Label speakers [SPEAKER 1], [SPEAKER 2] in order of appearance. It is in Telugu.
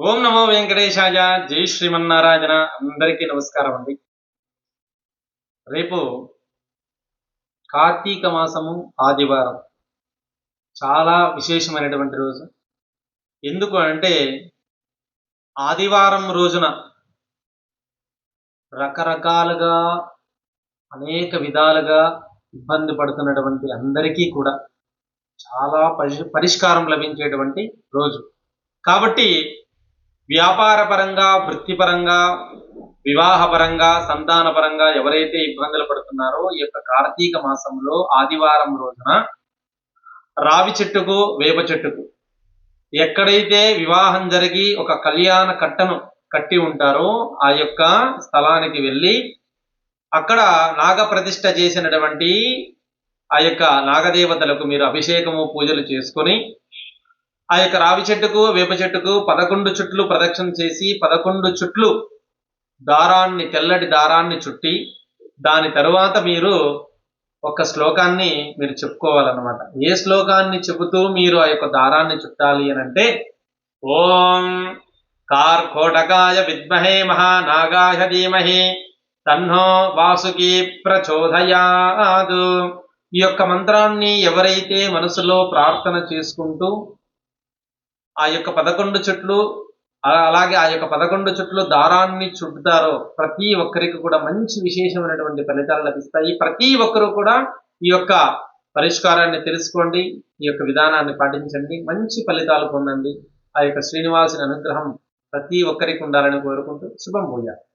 [SPEAKER 1] ఓం నమో వెంకటేశాయ. జై శ్రీమన్నారాయణ. అందరికీ నమస్కారం అండి. రేపు కార్తీక మాసము ఆదివారం. చాలా విశేషమైనటువంటి రోజు. ఎందుకు అంటే ఆదివారం రోజున రకరకాలుగా అనేక విధాలుగా ఇబ్బంది పడుతున్నటువంటి అందరికీ కూడా చాలా పరిష్కారం లభించేటువంటి రోజు. కాబట్టి వ్యాపారపరంగా వృత్తిపరంగా వివాహపరంగా సంతానపరంగా ఎవరైతే ఇబ్బందులు పడుతున్నారో ఈ యొక్క కార్తీక మాసంలో ఆదివారం రోజున రావి చెట్టుకు వేప చెట్టుకు ఎక్కడైతే వివాహం జరిగి ఒక కళ్యాణ కట్టను కట్టి ఉంటారో ఆ యొక్క స్థలానికి వెళ్ళి అక్కడ నాగప్రతిష్ఠ చేసినటువంటి ఆ యొక్క నాగదేవతలకు మీరు అభిషేకము పూజలు చేసుకొని ఆ యొక్క రావి చెట్టుకు వేప చెట్టుకు పదకొండు చుట్లు ప్రదక్షిణ చేసి పదకొండు చుట్లు దారాన్ని తెల్లటి దారాన్ని చుట్టి దాని తరువాత మీరు ఒక శ్లోకాన్ని మీరు చెప్పుకోవాలన్నమాట. ఏ శ్లోకాన్ని చెబుతూ మీరు ఆ యొక్క దారాన్ని చుట్టాలి అని అంటే ఓం కార్కోటకాయ విద్మహే మహానాగాయ ధీమహి తన్నో వాసుకి ప్రచోదయాదు ఈ యొక్క మంత్రాన్ని ఎవరైతే మనసులో ప్రార్థన చేసుకుంటూ ఆ యొక్క పదకొండు చుట్లు అలా- అలాగే ఆ యొక్క పదకొండు చుట్లు దారాన్ని చుట్టుతారో ప్రతి ఒక్కరికి కూడా మంచి విశేషమైనటువంటి ఫలితాలు లభిస్తాయి. ప్రతి ఒక్కరూ కూడా ఈ యొక్క పరిష్కారాన్ని తెలుసుకోండి ఈ యొక్క విధానాన్ని పాటించండి మంచి ఫలితాలు పొందండి. ఆ యొక్క శ్రీనివాసుని అనుగ్రహం ప్రతి ఒక్కరికి ఉండాలని కోరుకుంటూ శుభం పూజ.